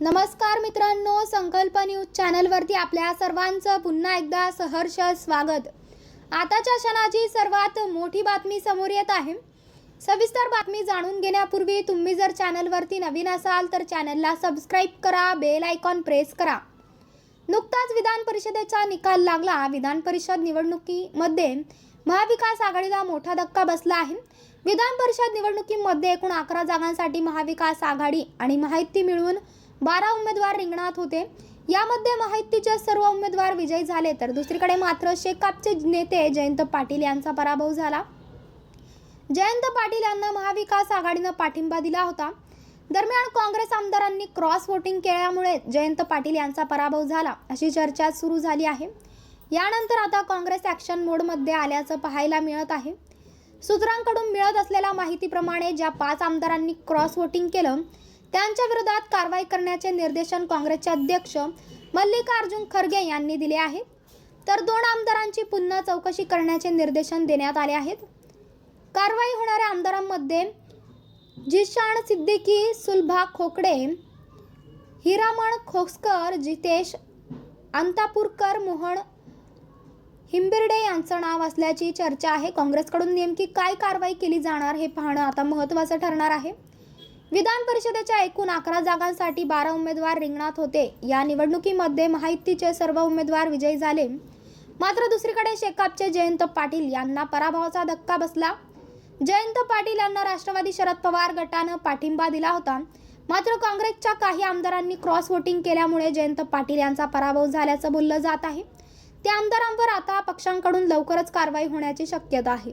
नमस्कार मित्रांनो संकल्प न्यूज चॅनलवरती आपल्या सर्वांचं पुन्हा एकदा सहर्ष स्वागत. आताच्या क्षणाची सर्वात मोठी बातमी समोर येत आहे. सविस्तर बातमी जाणून घेण्यापूर्वी तुम्ही जर चॅनलवरती नवीन असाल तर चॅनलला सबस्क्राईब करा बेल आयकॉन प्रेस करा. नुकताच विधान परिषदेचा निकाल लागला. विधान परिषद निवडणुकीमध्ये महाविकास आघाडीला मोठा धक्का बसला आहे. विधान परिषद निवडणुकीमध्ये एकूण अकरा जागांसाठी महाविकास आघाडी आणि माहिती मिळून बारा उमेदवार रिंगणात होते. यामध्ये माहितीचे सर्व उमेदवार विजयी झाले तर दुसरीकडे मात्र शेकापचे नेते जयंत पाटील यांचा पराभव झाला. जयंत पाटील यांना महाविकास आघाडीनं पाठिंबा दिला होता. दरम्यान काँग्रेस आमदारांनी क्रॉस वोटिंग केल्यामुळे जयंत पाटील यांचा पराभव झाला अशी चर्चा सुरू झाली आहे. यानंतर आता काँग्रेस ॲक्शन मोडमध्ये आल्याचं पाहायला मिळत आहे. सूत्रांकडून मिळत असलेल्या माहितीप्रमाणे ज्या पाच आमदारांनी क्रॉस वोटिंग केलं त्यांच्या विरोधात कारवाई करण्याचे निर्देशन काँग्रेसचे अध्यक्ष मल्लिकार्जुन खरगे यांनी दिले आहेत तर दोन आमदारांची पुन्हा चौकशी करण्याचे निर्देशन देण्यात आले आहेत. कारवाई होणाऱ्या आमदारांमध्ये जिशान सिद्दीकी सुलभा खोकडे हिरामण खोसकर जितेश अंतापूरकर मोहन हिंबिर्डे यांचं नाव असल्याची चर्चा आहे. काँग्रेसकडून नेमकी काय कारवाई केली जाणार हे पाहणं आता महत्त्वाचं ठरणार आहे. विधान परिषदेच्या एकूण अकरा जागांसाठी बारा उमेदवार रिंगणात होते. या निवडणुकीमध्ये महायुतीचे सर्व उमेदवार विजयी झाले. मात्र दुसरीकडे शेकापचे जयंत पाटील यांना पराभवाचा धक्का बसला. जयंत पाटील यांना राष्ट्रवादी शरद पवार गटानं पाठिंबा दिला होता. मात्र काँग्रेसच्या काही आमदारांनी क्रॉस वोटिंग केल्यामुळे जयंत पाटील यांचा पराभव झाल्याचं बोललं जात आहे. त्या आमदारांवर आता पक्षांकडून लवकरच कारवाई होण्याची शक्यता आहे.